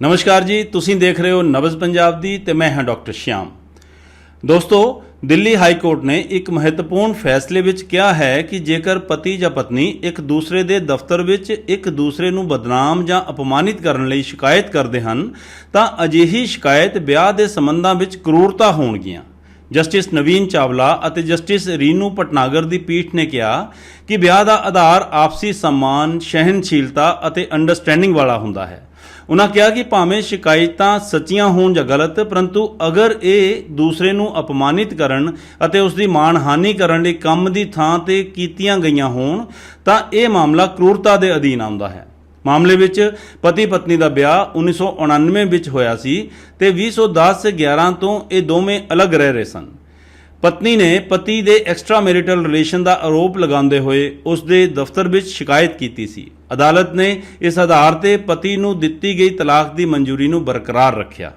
ਨਮਸਕਾਰ ਜੀ, ਤੁਸੀਂ ਦੇਖ ਰਹੇ ਹੋ ਨਵਜ਼ ਪੰਜਾਬ ਦੀ ਤੇ ਮੈਂ ਹਾਂ ਡਾਕਟਰ ਸ਼ਿਆਮ। ਦੋਸਤੋ, ਦਿੱਲੀ ਹਾਈ ਕੋਰਟ ਨੇ ਇੱਕ ਮਹੱਤਵਪੂਰਨ ਫੈਸਲੇ ਵਿੱਚ ਕਿਹਾ ਹੈ ਕਿ ਜੇਕਰ ਪਤੀ ਜਾਂ ਪਤਨੀ ਇੱਕ ਦੂਸਰੇ ਦੇ ਦਫ਼ਤਰ ਵਿੱਚ ਇੱਕ ਦੂਸਰੇ ਨੂੰ ਬਦਨਾਮ ਜਾਂ ਅਪਮਾਨਿਤ ਕਰਨ ਲਈ ਸ਼ਿਕਾਇਤ ਕਰਦੇ ਹਨ, ਤਾਂ ਅਜਿਹੀ ਸ਼ਿਕਾਇਤ ਵਿਆਹ ਦੇ ਸੰਬੰਧਾਂ ਵਿੱਚ ਕਰੂਰਤਾ ਹੋਣਗੀਆਂ। ਜਸਟਿਸ ਨਵੀਨ ਚਾਵਲਾ ਅਤੇ ਜਸਟਿਸ ਰੀਨੂ ਪਟਨਾਗਰ ਦੀ ਪੀਠ ਨੇ ਕਿਹਾ ਕਿ ਵਿਆਹ ਦਾ ਆਧਾਰ ਆਪਸੀ ਸਨਮਾਨ ਸਹਿਨਸ਼ੀਲਤਾ ਅਤੇ ਅੰਡਰਸਟੈਂਡਿੰਗ ਵਾਲਾ ਹੁੰਦਾ ਹੈ। ਉਹਨਾਂ ਕਿਹਾ ਕਿ ਭਾਵੇਂ ਸ਼ਿਕਾਇਤਾਂ ਸੱਚੀਆਂ ਹੋਣ ਜਾਂ ਗਲਤ, ਪਰੰਤੂ ਅਗਰ ਇਹ ਦੂਸਰੇ ਨੂੰ ਅਪਮਾਨਿਤ ਕਰਨ ਅਤੇ ਉਸ ਦੀ ਮਾਣਹਾਨੀ ਕਰਨ ਲਈ ਕੰਮ ਦੀ ਥਾਂ ਤੇ ਕੀਤੀਆਂ ਗਈਆਂ ਹੋਣ, ਤਾਂ ਇਹ ਮਾਮਲਾ ਕਰੂਰਤਾ ਦੇ ਅਧੀਨ ਆਉਂਦਾ ਹੈ। ਮਾਮਲੇ ਵਿੱਚ ਪਤੀ ਪਤਨੀ ਦਾ ਵਿਆਹ 1999 ਵਿੱਚ ਹੋਇਆ ਸੀ ਤੇ 2010 11 ਤੋਂ ਇਹ ਦੋਵੇਂ ਅਲੱਗ ਰਹਿ ਰਹੇ ਸਨ। ਪਤਨੀ ਨੇ ਪਤੀ ਦੇ ਐਕਸਟਰਾ ਮੈਰਿਟਲ ਰਿਲੇਸ਼ਨ ਦਾ ਆਰੋਪ ਲਗਾਉਂਦੇ ਹੋਏ ਉਸ ਦੇ ਦਫ਼ਤਰ ਵਿੱਚ ਸ਼ਿਕਾਇਤ ਕੀਤੀ ਸੀ। ਅਦਾਲਤ ਨੇ ਇਸ ਆਧਾਰ ਤੇ ਪਤੀ ਨੂੰ ਦਿੱਤੀ ਗਈ ਤਲਾਕ ਦੀ ਮਨਜ਼ੂਰੀ ਨੂੰ ਬਰਕਰਾਰ ਰੱਖਿਆ।